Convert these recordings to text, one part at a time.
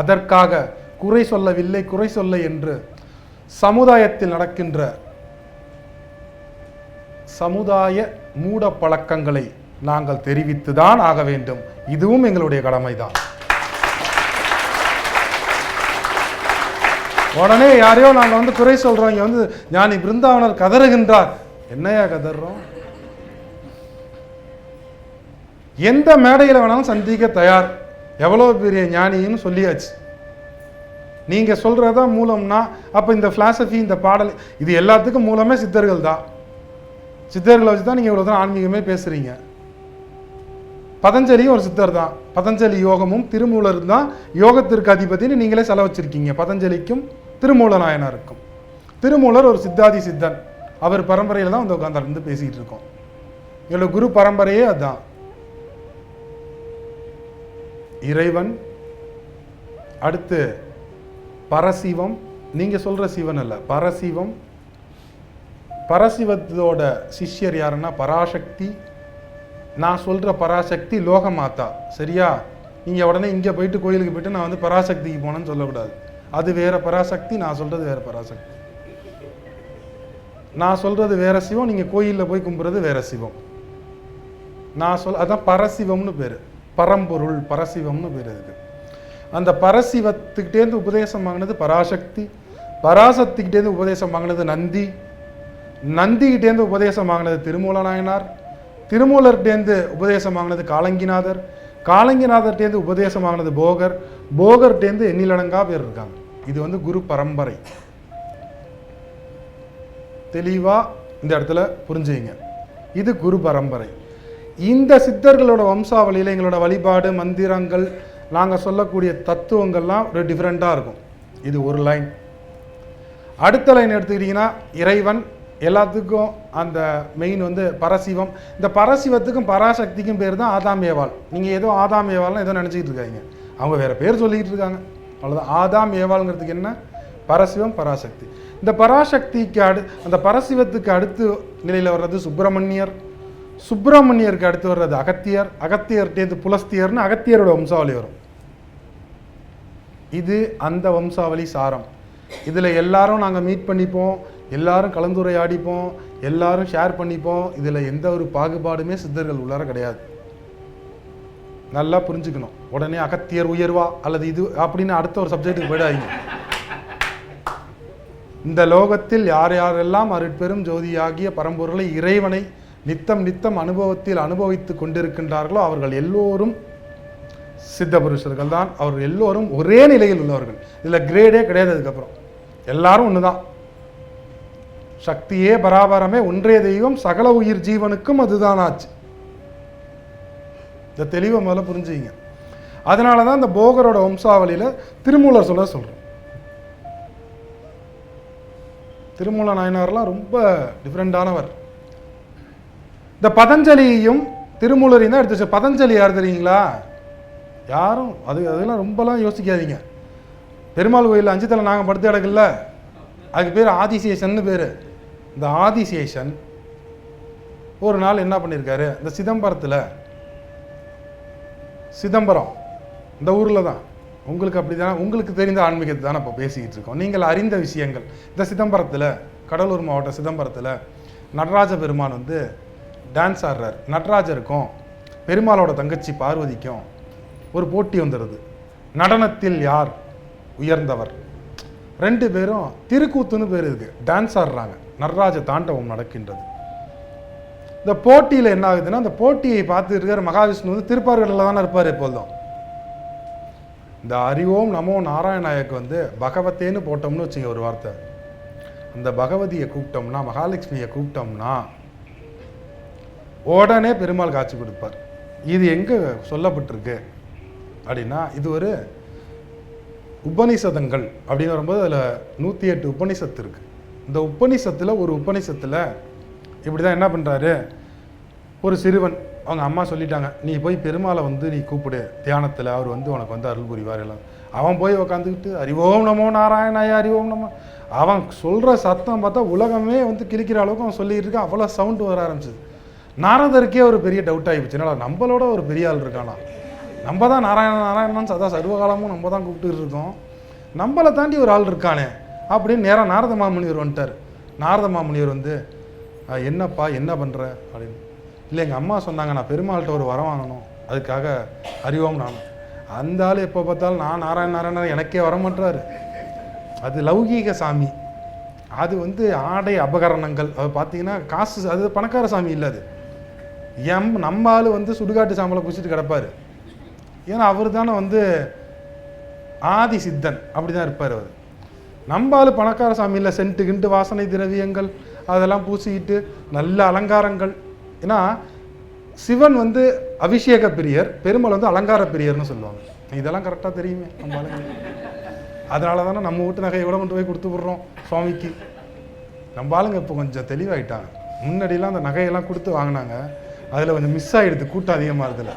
அதற்காக குறை சொல்லவில்லை குறை சொல்ல என்று சமுதாயத்தில் நடக்கின்ற சமுதாய மூட பழக்கங்களை நாங்கள் தெரிவித்துதான் ஆக வேண்டும். இதுவும் எங்களுடைய கடமைதான். உடனே யாரையோ நாங்கள் வந்து குறை சொல்றோம். இங்க வந்து ஞானி பிருந்தாவனர் கதறுகின்றார். என்னையா கதறோம் எந்த மேடையில் வேணாலும் சந்திக்க தயார். எவ்வளோ பெரிய ஞானின்னு சொல்லியாச்சு. நீங்கள் சொல்கிறதா மூலம்னா அப்போ இந்த ஃபிலாசபி இந்த பாடல் இது எல்லாத்துக்கும் மூலமே சித்தர்கள் தான். சித்தர்களை வச்சு தான் நீங்கள் இவ்வளோ தூரம் ஆன்மீகமே பேசுகிறீங்க பதஞ்சலியும் ஒரு சித்தர் தான். பதஞ்சலி யோகமும் திருமூலர் தான். யோகத்திற்கு அதிபதினு நீங்களே செலவச்சிருக்கீங்க. பதஞ்சலிக்கும் திருமூல நாயனாருக்கும் திருமூலர் ஒரு சித்தாதி சித்தன். அவர் பரம்பரையில் தான் வந்து உட்காந்து பேசிகிட்டு இருக்கோம். எங்களோட குரு பரம்பரையே அதுதான் இறைவன் அடுத்து பரசிவம். நீங்கள் சொல்கிற சிவன் அல்ல பரசிவம். பரசிவத்தோட சிஷ்யர் யாருன்னா பராசக்தி. நான் சொல்கிற பராசக்தி லோகமாதா சரியா? நீங்கள் உடனே இங்கே போயிட்டு கோயிலுக்கு போயிட்டு நான் வந்து பராசக்திக்கு போனேன்னு சொல்லக்கூடாது. அது வேற பராசக்தி நான் சொல்கிறது வேற பராசக்தி. நான் சொல்கிறது வேற சிவம் நீங்கள் கோயிலில் போய் கும்புறது வேற சிவம். நான் சொல் அதான் பரசிவம்னு பேர். பரம்பொருள் பரசிவம்னு பேர் இருக்கு அந்த பரசிவத்துக்கிட்டேருந்து உபதேசம் வாங்கினது பராசக்தி. பராசக்திக்கிட்டேருந்து உபதேசம் வாங்கினது நந்தி. நந்திக்கிட்டேருந்து உபதேசம் வாங்கினது திருமூல நாயனார் திருமூலர்கிட்டேருந்து உபதேசம் வாங்கினது காலங்கிநாதர். காலங்கிநாதர்கிட்டேருந்து உபதேசம் வாங்கினது போகர். போகர்கிட்டேருந்து எண்ணிலடங்கா பேர் இருக்காங்க. இது வந்து குரு பரம்பரை. தெளிவாக இந்த இடத்துல புரிஞ்சுங்க. இது குரு பரம்பரை. இந்த சித்தர்களோட வம்சாவளியில் எங்களோட வழிபாடு மந்திரங்கள் நாங்கள் சொல்லக்கூடிய தத்துவங்கள்லாம் ஒரு டிஃப்ரெண்ட்டாக இருக்கும். இது ஒரு லைன் அடுத்த லைன் எடுத்துக்கிட்டிங்கன்னா இறைவன் எல்லாத்துக்கும் அந்த மெயின் வந்து பரசிவம். இந்த பரசிவத்துக்கும் பராசக்திக்கும் பேர் தான் ஆதாம் ஏவாள் நீங்கள் ஏதோ ஆதாம் ஏவாள்னு ஏதோ நினச்சிக்கிட்டு இருக்காங்க. அவங்க வேறு பேர் சொல்லிக்கிட்டு இருக்காங்க. அவ்வளோதான் ஆதாம் ஏவாளுங்கிறதுக்கு என்ன? பரசிவம் பராசக்தி. இந்த பராசக்திக்கு அடு அந்த பரசிவத்துக்கு அடுத்து நிலையில் வர்றது சுப்பிரமணியர். சுப்பிரமணியருக்கு அடுத்து வர்றது அகத்தியர் அகத்தியர்கிட்டேருந்து புலஸ்தியர்னு அகத்தியரோட வம்சாவளி வரும். இது அந்த வம்சாவளி சாரம். இதில் எல்லாரும் நாங்கள் மீட் பண்ணிப்போம் எல்லாரும் கலந்துரையாடிப்போம் எல்லாரும் ஷேர் பண்ணிப்போம். இதில் எந்த ஒரு பாகுபாடுமே சித்தர்கள் உள்ளார கிடையாது. நல்லா புரிஞ்சுக்கணும். உடனே அகத்தியர் உயர்வா அல்லது இது அப்படின்னு அடுத்த ஒரு சப்ஜெக்ட்டுக்கு போயிடாதீங்க. இந்த லோகத்தில் யார் யாரெல்லாம் அருட்பெரும் ஜோதியாகிய பரம்பொருளை இறைவனை நித்தம் நித்தம் அனுபவத்தில் அனுபவித்து கொண்டிருக்கின்றார்களோ அவர்கள் எல்லோரும் சித்த புருஷர்கள் தான். அவர்கள் எல்லோரும் ஒரே நிலையில் உள்ளவர்கள். இதில் கிரேடே கிடையாது அதுக்கப்புறம். எல்லாரும் ஒன்று தான் சக்தியே பராபரமே ஒன்றே தெய்வம் சகல உயிர் ஜீவனுக்கும் அதுதான் ஆச்சு இந்த தெளிவை முதல்ல புரிஞ்சுங்க அதனால தான் இந்த போகரோட வம்சாவளியில் திருமூலர் சொல்ல சொல்கிறோம் திருமூல நாயனார்லாம் ரொம்ப டிஃப்ரெண்டானவர் இந்த பதஞ்சலியையும் திருமூலரையும் தான் எடுத்து வச்சு பதஞ்சலி யார் தெரியுங்களா? யாரும். அது அதெல்லாம் ரொம்பலாம் யோசிக்காதீங்க. பெருமாள் கோயிலில் அஞ்சு தலை நாங்கள் படுத்து கிடக்குல்ல அதுக்கு பேர் ஆதிசேஷன்னு பேர். இந்த ஆதிசேஷன் ஒரு நாள் என்ன பண்ணியிருக்காரு இந்த சிதம்பரத்தில் சிதம்பரம் இந்த ஊரில் தான். உங்களுக்கு அப்படி தானே உங்களுக்கு தெரிந்த ஆன்மீகத்தை தானே இப்போ பேசிக்கிட்டு இருக்கோம். நீங்கள் அறிந்த விஷயங்கள். இந்த சிதம்பரத்தில் கடலூர் மாவட்டம் சிதம்பரத்தில் நடராஜ பெருமான் வந்து டான்ஸ் ஆடுறார். நடராஜருக்கும் பெருமாளோட தங்கச்சி பார்வதிக்கும் ஒரு போட்டி வந்துடுது. நடனத்தில் யார் உயர்ந்தவர்? ரெண்டு பேரும் திருக்கூத்துன்னு பேர் இருக்கு. டான்ஸ் ஆடுறாங்க. நடராஜ தாண்டவம் நடக்கின்றது. இந்த போட்டியில் என்ன ஆகுதுன்னா அந்த போட்டியை பார்த்து இருக்கிற மகாவிஷ்ணு வந்து திருப்பார்களில் தானே இருப்பார் எப்போதும் இந்த அறிவோம் நமோ நாராயணாயக்கு வந்து பகவத்தேன்னு போட்டோம்னு வச்சுங்க ஒரு வார்த்தை. அந்த பகவதியை கூப்பிட்டோம்னா மகாலட்சுமியை கூப்பிட்டோம்னா உடனே பெருமாள் காட்சி கொடுப்பார். இது எங்கே சொல்லப்பட்டிருக்கு? அப்படின்னா இது ஒரு உபனிஷதங்கள் அப்படின்னு வரும்போது அதில் நூற்றி எட்டு உபநிஷத்து இருக்குது இந்த உபநிஷத்தில் ஒரு உபநிஷத்தில் இப்படி தான் என்ன பண்ணுறாரு ஒரு சிறுவன் அவங்க அம்மா சொல்லிட்டாங்க நீ போய் பெருமாளை வந்து நீ கூப்பிடு. தியானத்தில் அவர் வந்து உனக்கு வந்து அருள் புரிவார் எல்லாம். அவன் போய் உக்காந்துக்கிட்டு அறிவோம் நமோ நாராயணாய அறிவோம் நமோ அவன் சொல்கிற சத்தம் பார்த்தா உலகமே வந்து கிழிக்கிற அளவுக்கு அவன் சொல்லிட்டு இருக்கான் அவ்வளோ சவுண்டு வர ஆரம்பிச்சிது. நாரதருக்கே ஒரு பெரிய டவுட் ஆகிப்போச்சு என்னடா நம்மளோட ஒரு பெரிய ஆள் இருக்கானா? நம்ம தான் நாராயண நாராயணன் சதா சர்வகாலமும் நம்ம தான் கூப்பிட்டு இருக்கோம். நம்மளை தாண்டி ஒரு ஆள் இருக்கானே அப்படின்னு நேராக நாரத மாமுனிவர் வந்துட்டார். நாரத மாமுனிவர் வந்து என்னப்பா என்ன பண்ணுற அப்படின்னு. இல்லை எங்கள் அம்மா சொன்னாங்க நான் பெருமாள்கிட்ட ஒரு வரம் வாங்கணும். அதுக்காக அறிவோம் நான் அந்த ஆள் எப்போ பார்த்தாலும் நான் நாராயண நாராயணன் எனக்கே வர மாட்டாரு அது லௌகீக சாமி. அது வந்து ஆடை அபகரணங்கள். அது பார்த்தீங்கன்னா காசு அது பணக்கார சாமி இல்லை அது. எம் நம்ம ஆள் வந்து சுடுகாட்டு சாம்பலை பூசிட்டு கிடப்பாரு. ஏன்னா அவர் தானே வந்து ஆதி சித்தன். அப்படி தான் இருப்பார் அவர். நம்ம ஆள் பணக்கார சாமியில் சென்ட்டு கிண்டு வாசனை திரவியங்கள் அதெல்லாம் பூசிக்கிட்டு நல்ல அலங்காரங்கள். ஏன்னா சிவன் வந்து அபிஷேக பிரியர் பெருமாள் வந்து அலங்கார பிரியர்னு சொல்லுவாங்க. இதெல்லாம் கரெக்டாக தெரியுமே நம்ம ஆளுங்க அதனால தானே நம்ம வீட்டு நகையை விட கொண்டு போய் கொடுத்து விட்றோம் சுவாமிக்கு. நம்ம ஆளுங்க இப்போ கொஞ்சம் தெளிவாயிட்டாங்க. முன்னாடிலாம் அந்த நகையெல்லாம் கொடுத்து வாங்கினாங்க. அதில் கொஞ்சம் மிஸ் ஆகிடுது கூட்டம் அதிகமாக இருதில்ல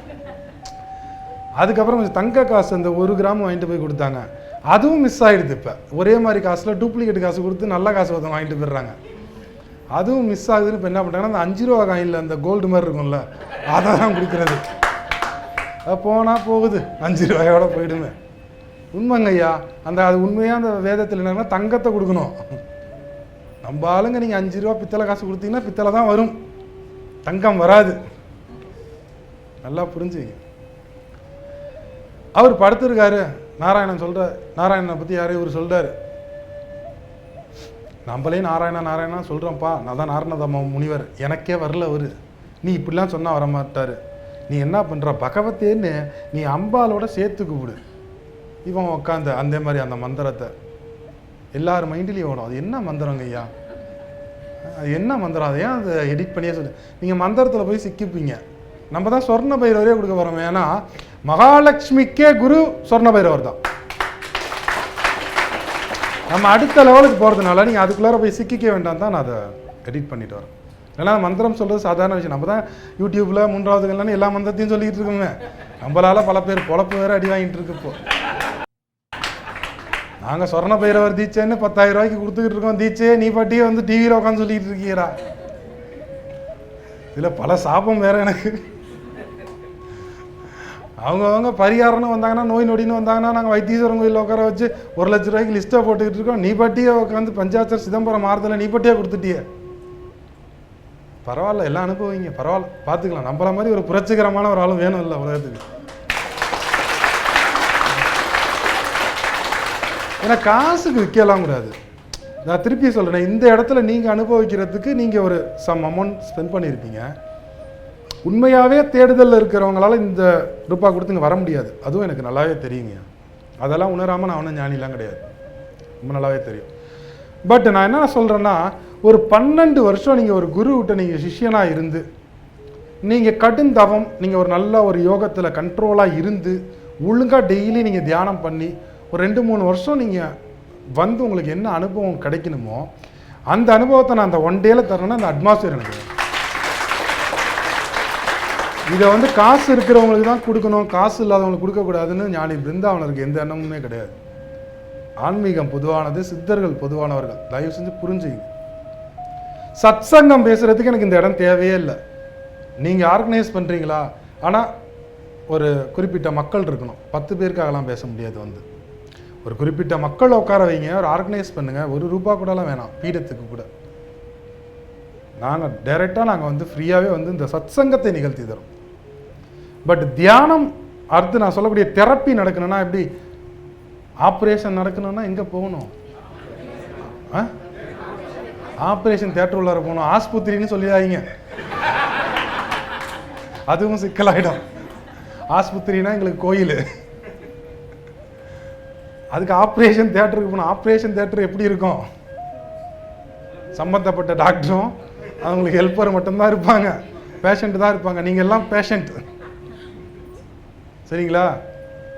அதுக்கப்புறம் கொஞ்சம் தங்க காசு அந்த ஒரு கிராம் வாங்கிட்டு போய் கொடுத்தாங்க. அதுவும் மிஸ் ஆகிடுது இப்போ. ஒரே மாதிரி காசில் டூப்ளிகேட் காசு கொடுத்து நல்ல காசு ஒருத்தன் வாங்கிட்டு போயிடுறாங்க. அதுவும் மிஸ் ஆகுதுன்னு இப்போ என்ன பண்ணுறாங்கன்னா அந்த அஞ்சு ரூபா காயினில் அந்த கோல்டு மாதிரி இருக்கும்ல அதை தான் கொடுக்குறது. போனால் போகுது அஞ்சு ரூபாயோட போயிடுமே. உண்மைங்க ஐயா அந்த அது உண்மையாக அந்த வேதத்தில் என்னன்னா தங்கத்தை கொடுக்கணும். நம்ம ஆளுங்க நீங்கள் அஞ்சு ரூபா பித்தளை காசு கொடுத்தீங்கன்னா பித்தளை தான் வரும். தங்கம் வராது. நல்லா புரிஞ்சுங்க. அவர் படுத்திருக்காரு. நாராயணன் சொல்கிற நாராயணனை பற்றி யாரையும் இவர் சொல்கிறாரு நம்மளே நாராயணா நாராயணா சொல்கிறோம்ப்பா நான் தான் நாரணதம முனிவர். எனக்கே வரல அவர். நீ இப்படிலாம் சொன்னால் வரமாட்டார். நீ என்ன பண்ணுற பகவத்தேன்னு நீ அம்பாலோட சேர்த்து கூப்பிடு இவன் உட்காந்து அந்த மாதிரி அந்த மந்திரத்தை. எல்லார் மைண்ட்லேயும் ஓடும். அது என்ன மந்திரங்க ஐயா? அது என்ன மந்திரம்? அதை ஏன் அதை எடிட் பண்ணியே சொல்லு. நீங்கள் மந்திரத்தில் போய் சிக்கிப்பீங்க. நம்ம தான் சொர்ண பைரவரே கொடுக்க போகிறோம் ஏன்னா மகாலட்சுமிக்கே குரு சொர்ண பைரவர் தான். நம்ம அடுத்த லெவலுக்கு போகிறதுனால நீங்கள் அதுக்குள்ளார போய் சிக்கிக்க வேண்டாம் தான் நான் அதை எடிட் பண்ணிட்டு வரேன். ஏன்னா மந்திரம் சொல்கிறது சாதாரண விஷயம். நம்ம தான் யூடியூப்பில் மூன்றாவது கல்யாணம் எல்லா மந்திரத்தையும் சொல்லிக்கிட்டு இருக்கோங்க நம்மளால பல பேர் பொழப்பு வேறு அடி வாங்கிட்டு இருக்கு இப்போ. நாங்கள் சொர்ண பைரவர் தீட்சைன்னு பத்தாயிரம் ரூபாய்க்கு கொடுத்துக்கிட்டு இருக்கோம். தீட்சையே நீ பாட்டியே வந்து டிவியில் உட்காந்து சொல்லிட்டு இருக்கீரா இதில் பல சாபம் வேற எனக்கு. அவங்கவுங்க பரிகாரம்னு வந்தாங்கன்னா நோய் நொடின்னு வந்தாங்கன்னா நாங்கள் வைத்தீஸ்வரன் கோயிலில் உட்கார வச்சு ஒரு லட்ச ரூபாய்க்கு லிஸ்ட்டை போட்டுக்கிட்டு இருக்கோம். நீ பாட்டியே உட்காந்து பஞ்சாச்சர் சிதம்பரம் மாறுதலை நீ பாட்டியே கொடுத்துட்டியே. பரவாயில்ல எல்லாம் அனுபவிங்க. பரவாயில்ல பார்த்துக்கலாம். நம்மள மாதிரி ஒரு புரட்சிகரமான ஒரு ஆளும் வேணும் இல்லை உலகத்துக்கு. ஏன்னா காசுக்கு விற்கலாம் கூடாது. நான் திருப்பி சொல்கிறேன் இந்த இடத்துல நீங்கள் அனுபவிக்கிறதுக்கு நீங்கள் ஒரு சம் அமௌண்ட் ஸ்பெண்ட் பண்ணியிருப்பீங்க உண்மையாகவே தேடுதலில் இருக்கிறவங்களால இந்த ரூபா கொடுத்து இங்கே வர முடியாது. அதுவும் எனக்கு நல்லாவே தெரியுங்க அதெல்லாம் உணராமல் நான் ஒன்றும் ஞானிலாம் கிடையாது. ரொம்ப நல்லாவே தெரியும். பட் நான் என்ன சொல்கிறேன்னா ஒரு பன்னெண்டு வருஷம் நீங்கள் ஒரு குருவிட்ட நீங்கள் சிஷ்யனாக இருந்து நீங்கள் கடும் தவம் நீங்கள் ஒரு நல்ல ஒரு யோகத்தில் கண்ட்ரோலாக இருந்து ஒழுங்காக டெய்லி நீங்கள் தியானம் பண்ணி ஒரு ரெண்டு மூணு வருஷம் நீங்கள் வந்து உங்களுக்கு என்ன அனுபவம் கிடைக்கணுமோ அந்த அனுபவத்தை நான் அந்த ஒன் டேல தரேன்னா அந்த அட்மாஸ்பியர் எனக்கு இதை வந்து காசு இருக்கிறவங்களுக்கு தான் கொடுக்கணும் காசு இல்லாதவங்களுக்கு கொடுக்கக்கூடாதுன்னு ஞானி பிருந்தாவனருக்கு எந்த எண்ணமுமே கிடையாது. ஆன்மீகம் பொதுவானது சித்தர்கள் பொதுவானவர்கள். தயவு செஞ்சு புரிஞ்சுங்க சத்சங்கம் பேசுகிறதுக்கு எனக்கு இந்த இடம் தேவையே இல்லை. நீங்கள் ஆர்கனைஸ் பண்ணுறீங்களா ஆனால் ஒரு குறிப்பிட்ட மக்கள் இருக்கணும். பத்து பேருக்காகலாம் பேச முடியாது வந்து. ஒரு குறிப்பிட்ட மக்களை உட்கார வைங்க ஒரு ஆர்கனைஸ் பண்ணுங்கள் ஒரு ரூபா கூடலாம் வேணாம் பீடத்துக்கு கூட. நாங்கள் டைரெக்டாக நாங்கள் வந்து ஃப்ரீயாகவே வந்து இந்த சத்சங்கத்தை நிகழ்த்தி தரோம். பட் தியானம் அடுத்து நான் சொல்லக்கூடிய தெரப்பி நடக்கணும்னா எப்படி? ஆப்ரேஷன் நடக்கணும்னா எங்கே போகணும்? ஆ? ஆப்ரேஷன் தேட்டர் உள்ளார போகணும். ஆஸ்பத்திரின்னு சொல்லிடாதீங்க. அதுவும் சிக்கலாயிடும். ஆஸ்பத்திரினா எங்களுக்கு கோயில். அதுக்கு ஆப்ரேஷன் தேட்டருக்கு போனால் ஆப்ரேஷன் தேட்டர் எப்படி இருக்கும்? சம்மந்தப்பட்ட டாக்டரும் அவங்களுக்கு ஹெல்ப்பர் மட்டும்தான் இருப்பாங்க. பேஷண்ட்டு தான் இருப்பாங்க. நீங்கள் எல்லாம் பேஷண்ட் சரிங்களா?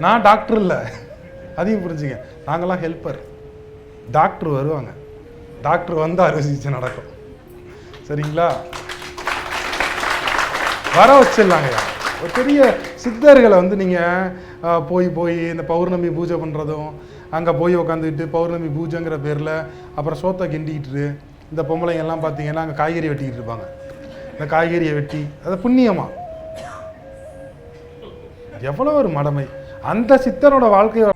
நான் டாக்டர் இல்லை. அதையும் புரிஞ்சுங்க. நாங்களாம் ஹெல்ப்பர் டாக்டர் வருவாங்க. டாக்டர் வந்து அறுவை சிகிச்சை நடக்கும். சரிங்களா? வர வச்சிடலாங்கய்யா பெரிய சித்தர்களை வந்து நீங்கள் போய் போய் இந்த பௌர்ணமி பூஜை பண்ணுறதும் அங்கே போய் உக்காந்துக்கிட்டு பௌர்ணமி பூஜைங்கிற பேரில் அப்புறம் சோத்தை கிண்டிக்கிட்டு இந்த பொம்பளைங்கெல்லாம் பார்த்தீங்கன்னா அங்கே காய்கறி வெட்டிக்கிட்டு இருப்பாங்க. இந்த காய்கறியை வெட்டி அது புண்ணியமா? எவ்வளோ ஒரு மடமை. அந்த சித்தனோட வாழ்க்கையை